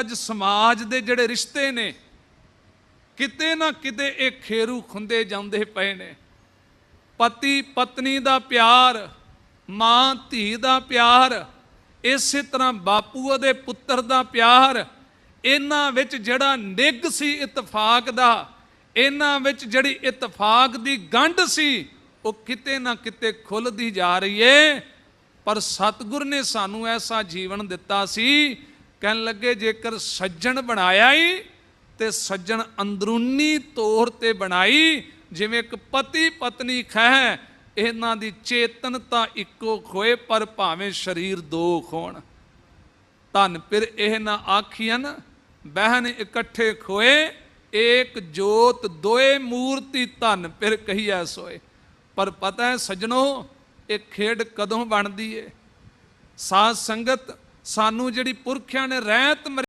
ਅੱਜ ਸਮਾਜ ਦੇ ਜਿਹੜੇ ਰਿਸ਼ਤੇ ਨੇ, ਕਿਤੇ ਨਾ ਕਿਤੇ ਇਹ ਖੇਰੂ ਖੁੰਦੇ ਜਾਂਦੇ ਪਏ ਨੇ। ਪਤੀ ਪਤਨੀ ਦਾ ਪਿਆਰ, ਮਾਂ ਧੀ ਦਾ ਪਿਆਰ, ਇਸੇ ਤਰ੍ਹਾਂ ਬਾਪੂ ਦੇ ਪੁੱਤਰ ਦਾ ਪਿਆਰ, ਇਹਨਾਂ ਵਿੱਚ ਜਿਹੜਾ ਨਿੱਘ ਸੀ ਇਤਫਾਕ ਦਾ, ਇਹਨਾਂ ਵਿੱਚ ਜਿਹੜੀ ਇਤਫਾਕ ਦੀ ਗੰਢ ਸੀ, ਉਹ ਕਿਤੇ ਨਾ ਕਿਤੇ ਖੁੱਲਦੀ ਜਾ ਰਹੀ ਏ। ਪਰ ਸਤਿਗੁਰ ਨੇ ਸਾਨੂੰ ਐਸਾ ਜੀਵਨ ਦਿੱਤਾ ਸੀ ਕਹਿਣ ਲੱਗੇ, ਜੇਕਰ ਸੱਜਣ ਬਣਾਇਆ ਹੀ ਤੇ ਸੱਜਣ ਅੰਦਰੂਨੀ ਤੌਰ ਤੇ ਬਣਾਈ, ਜਿਵੇਂ ਇੱਕ ਪਤੀ ਪਤਨੀ ਖਹਿ, ਇਹਨਾਂ ਦੀ ਚੇਤਨਤਾ ਇੱਕੋ ਖੋਏ, ਪਰ ਭਾਵੇਂ ਸਰੀਰ ਦੋ ਖੋਣ। ਧਨ ਫਿਰ ਇਹ ਨਾ ਆਖੀਨ ਬਹਿਨ ਇਕੱਠੇ ਖੋਏ, ਏਕ ਜੋਤ ਦੋਏ ਮੂਰਤੀ ਧਨ ਫਿਰ ਕਹੀਐ ਸੋਏ। ਪਰ ਪਤਾ ਹੈ ਸਜਣੋ, ਇਹ ਖੇਡ ਕਦੋਂ ਬਣਦੀ ਏ? ਸਾਧ ਸੰਗਤ ਸਾਨੂੰ ਜਿਹੜੀ ਪੁਰਖਿਆਂ ਨੇ ਰਹਿਤ